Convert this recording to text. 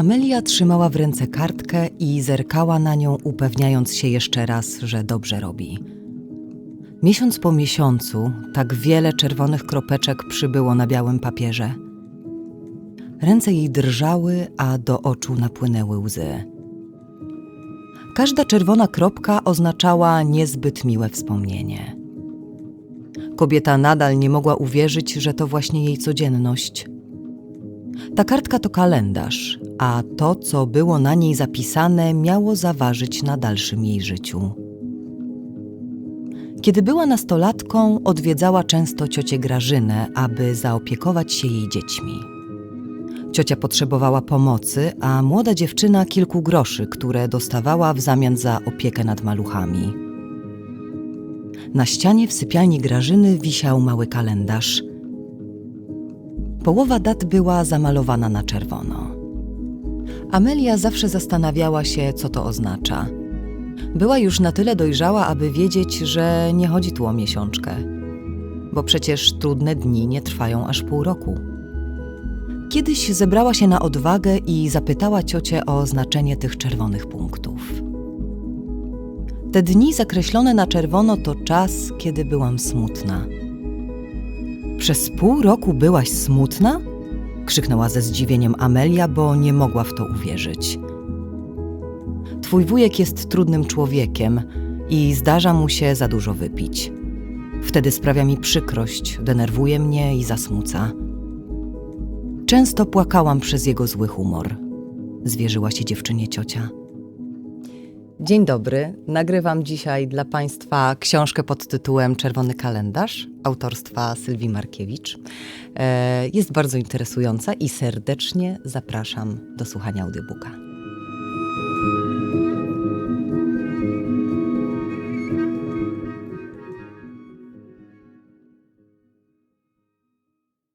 Amelia trzymała w ręce kartkę i zerkała na nią, upewniając się jeszcze raz, że dobrze robi. Miesiąc po miesiącu tak wiele czerwonych kropeczek przybyło na białym papierze. Ręce jej drżały, a do oczu napłynęły łzy. Każda czerwona kropka oznaczała niezbyt miłe wspomnienie. Kobieta nadal nie mogła uwierzyć, że to właśnie jej codzienność. Ta kartka to kalendarz, a to, co było na niej zapisane, miało zaważyć na dalszym jej życiu. Kiedy była nastolatką, odwiedzała często ciocię Grażynę, aby zaopiekować się jej dziećmi. Ciocia potrzebowała pomocy, a młoda dziewczyna kilku groszy, które dostawała w zamian za opiekę nad maluchami. Na ścianie w sypialni Grażyny wisiał mały kalendarz. Połowa dat była zamalowana na czerwono. Amelia zawsze zastanawiała się, co to oznacza. Była już na tyle dojrzała, aby wiedzieć, że nie chodzi tu o miesiączkę, bo przecież trudne dni nie trwają aż pół roku. Kiedyś zebrała się na odwagę i zapytała ciocię o znaczenie tych czerwonych punktów. Te dni zakreślone na czerwono to czas, kiedy byłam smutna. Przez pół roku byłaś smutna? krzyknęła ze zdziwieniem Amelia, bo nie mogła w to uwierzyć. Twój wujek jest trudnym człowiekiem i zdarza mu się za dużo wypić. Wtedy sprawia mi przykrość, denerwuje mnie i zasmuca. Często płakałam przez jego zły humor. Zwierzyła się dziewczynie ciocia. Dzień dobry. Nagrywam dzisiaj dla Państwa książkę pod tytułem Czerwony kalendarz autorstwa Sylwii Markiewicz. E, Jest bardzo interesująca i serdecznie zapraszam do słuchania audiobooka.